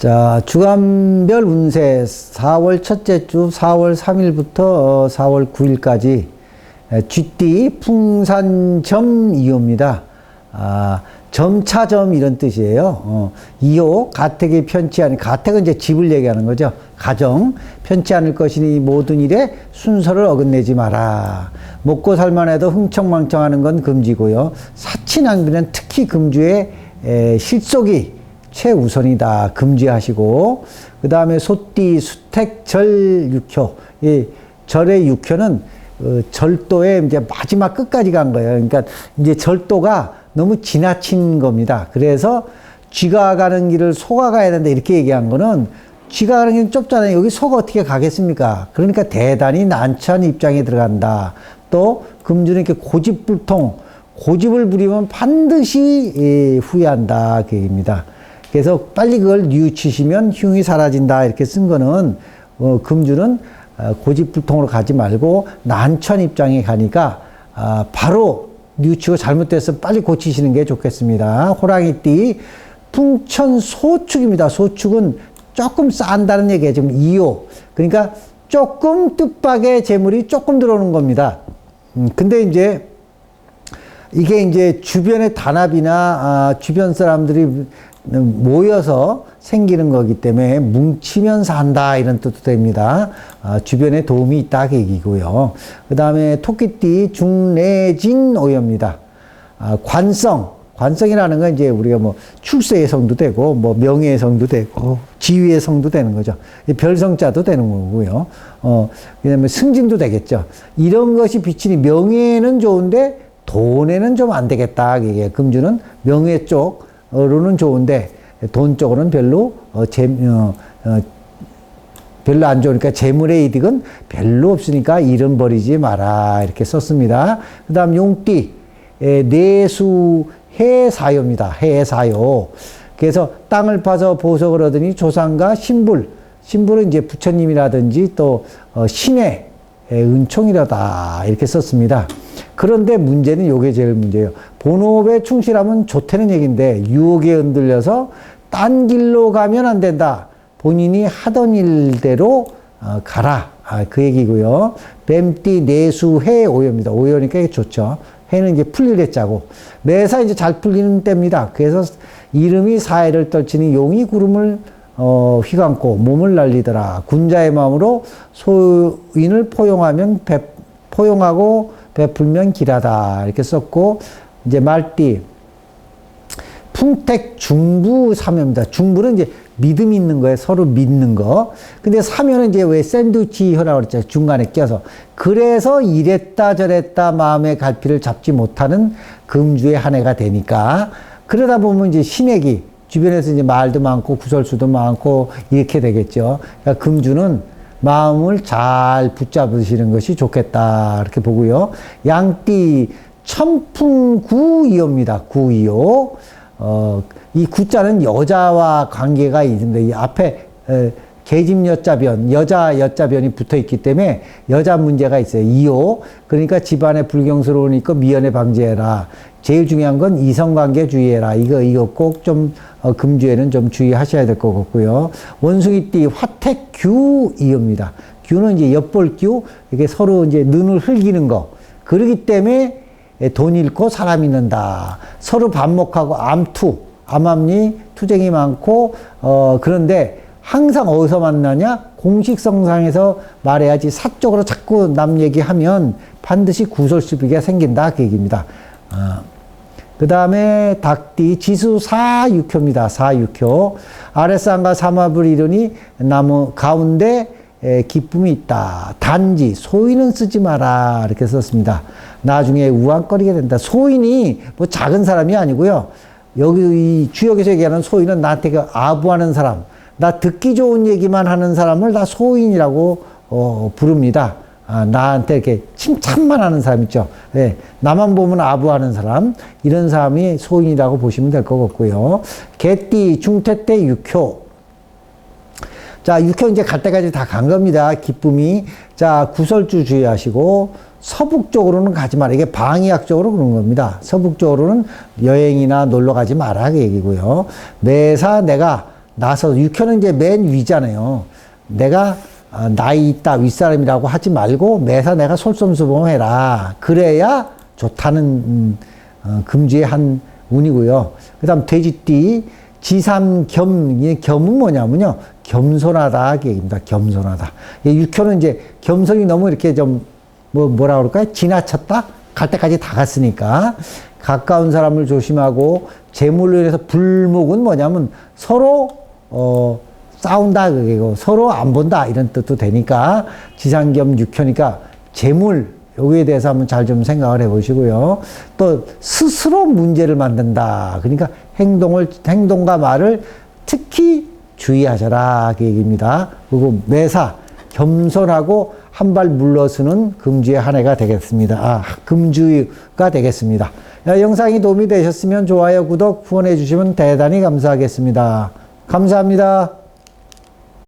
자, 주간별 운세 4월 첫째 주 4월 3일부터 4월 9일까지 쥐띠 풍산점 2호입니다. 아, 점차점 이런 뜻이에요. 어, 2호 가택이 편치 않은 가택은 이제 집을 얘기하는 거죠. 가정 편치 않을 것이니 모든 일에 순서를 어긋내지 마라. 먹고 살만 해도 흥청망청하는 건 금지고요. 사치 낭비는 특히 금주의 에, 실속이 최우선이다. 금지하시고 그 다음에 소띠 수택 절 육효 이 절의 육효는 어, 절도의 이제 마지막 끝까지 간 거예요. 그러니까 이제 절도가 너무 지나친 겁니다. 그래서 쥐가 가는 길을 소가 가야 된다 이렇게 얘기한 거는 쥐가 가는 길은 좁잖아요. 여기 소가 어떻게 가겠습니까? 그러니까 대단히 난처한 입장에 들어간다. 또 금주는 이렇게 고집불통, 고집을 부리면 반드시 예, 후회한다. 그 얘기입니다. 그래서 빨리 그걸 뉘우치시면 흉이 사라진다. 이렇게 쓴 거는 어, 금주는 어, 고집불통으로 가지 말고 난처한 입장에 가니까 아, 바로 뉘우치고 잘못돼서 빨리 고치시는 게 좋겠습니다. 호랑이띠 풍천 소축입니다. 소축은 조금 싼다는 얘기예요. 지금 2호. 그러니까 조금 뜻밖의 재물이 조금 들어오는 겁니다. 음, 근데 이제 이게 이제 주변의 단합이나 아, 주변 사람들이 모여서 생기는 거기 때문에 뭉치면 산다 이런 뜻도 됩니다. 아, 주변에 도움이 있다 그 얘기고요. 그 다음에 토끼띠 중내진 오염입니다. 아, 관성 관성이라는 건 이제 우리가 뭐 출세의 성도 되고 뭐 명예의 성도 되고 지위의 성도 되는 거죠. 별성자도 되는 거고요. 어, 그다음에 승진도 되겠죠. 이런 것이 비치니 명예는 좋은데 돈에는 좀 안 되겠다. 이게 금주는 명예 쪽으 로는 좋은데 돈 쪽으로는 별로 어, 재, 어, 어, 별로 안 좋으니까 재물의 이득은 별로 없으니까 잃은 버리지 마라 이렇게 썼습니다. 그다음 용띠 에, 내수 해사요입니다. 해사요. 그래서 땅을 파서 보석을 얻으니 조상과 신불, 신불은 이제 부처님이라든지 또 어, 신의 은총이라다 이렇게 썼습니다. 그런데 문제는 요게 제일 문제예요. 본업에 충실하면 좋다는 얘기인데 유혹에 흔들려서 딴 길로 가면 안 된다. 본인이 하던 일대로 어, 가라. 아, 그 얘기고요. 뱀띠 내수해 오요입니다. 오요니까 좋죠. 해는 이제 풀릴 해자고 매사 이제 잘 풀리는 때입니다. 그래서 이름이 사해를 떨치니 용이 구름을 어, 휘감고 몸을 날리더라. 군자의 마음으로 소인을 포용하면 배, 포용하고 베풀면 길하다. 이렇게 썼고 이제 말띠 풍택 중부 사면입니다. 중부는 이제 믿음 있는 거에 서로 믿는 거. 근데 사면은 이제 왜 샌드위치 혀라고 그랬죠. 중간에 껴서. 그래서 이랬다 저랬다 마음의 갈피를 잡지 못하는 금주의 한 해가 되니까 그러다 보면 이제 신액이 주변에서 이제 말도 많고 구설수도 많고 이렇게 되겠죠. 그러니까 금주는 마음을 잘 붙잡으시는 것이 좋겠다. 이렇게 보고요. 양띠 천풍 구이호입니다. 구이호. 어, 이 구자는 여자와 관계가 있는데 이 앞에 에, 계집 여자변, 여자 여자변이 붙어 있기 때문에 여자 문제가 있어요. 이호. 그러니까 집안에 불경스러우니까 미연에 방지해라. 제일 중요한 건 이성관계 주의해라. 이거, 이거 꼭 좀, 어, 금주에는 좀 주의하셔야 될 것 같고요. 원숭이띠 화택규 이입니다. 규는 이제 엿볼규, 이게 서로 이제 눈을 흘기는 거. 그러기 때문에 돈 잃고 사람 잃는다. 서로 반목하고 암투, 암암리, 투쟁이 많고, 어, 그런데 항상 어디서 만나냐? 공식성상에서 말해야지 사적으로 자꾸 남 얘기하면 반드시 구설수비가 생긴다. 그 얘기입니다. 어. 그 다음에 닭띠 지수 4육효입니다. 4육효. 아랫산과 삼합을 이루니 나무 가운데 에, 기쁨이 있다. 단지 소인은 쓰지 마라. 이렇게 썼습니다. 나중에 우왕거리게 된다. 소인이 뭐 작은 사람이 아니고요. 여기 이 주역에서 얘기하는 소인은 나한테 그 아부하는 사람, 나 듣기 좋은 얘기만 하는 사람을 다 소인이라고 어, 부릅니다. 아, 나한테 이렇게 칭찬만 하는 사람 있죠. 네, 나만 보면 아부하는 사람 이런 사람이 소인이라고 보시면 될 것 같고요. 개띠 중태 때 육효. 자, 육효 이제 갈 때까지 다 간 겁니다. 기쁨이. 자, 구설주 주의하시고 서북 쪽으로는 가지 마라. 이게 방위학적으로 그런 겁니다. 서북 쪽으로는 여행이나 놀러 가지 마라. 그 얘기고요. 매사 내가 나서 육현은 이제 맨 위잖아요. 내가 아, 나이 있다 윗사람이라고 하지 말고 매사 내가 솔선수범해라. 그래야 좋다는 음, 어, 금주의 한 운이고요. 그다음 돼지띠 지삼겸 이 겸은 뭐냐면요 겸손하다 그 얘기입니다. 겸손하다. 이 육현은 이제 겸손이 너무 이렇게 좀 뭐 뭐라 그럴까요? 지나쳤다 갈 때까지 다 갔으니까 가까운 사람을 조심하고 재물로 인해서 불목은 뭐냐면 서로 어 싸운다 그게고 서로 안 본다 이런 뜻도 되니까 지상겸 육현이니까 재물 여기에 대해서 한번 잘 좀 생각을 해보시고요. 또 스스로 문제를 만든다. 그러니까 행동을 행동과 말을 특히 주의하셔라 그 얘기입니다. 그리고 매사 겸손하고 한 발 물러서는 금주의 한 해가 되겠습니다. 아, 금주가 되겠습니다. 야, 영상이 도움이 되셨으면 좋아요, 구독, 후원해 주시면 대단히 감사하겠습니다. 감사합니다.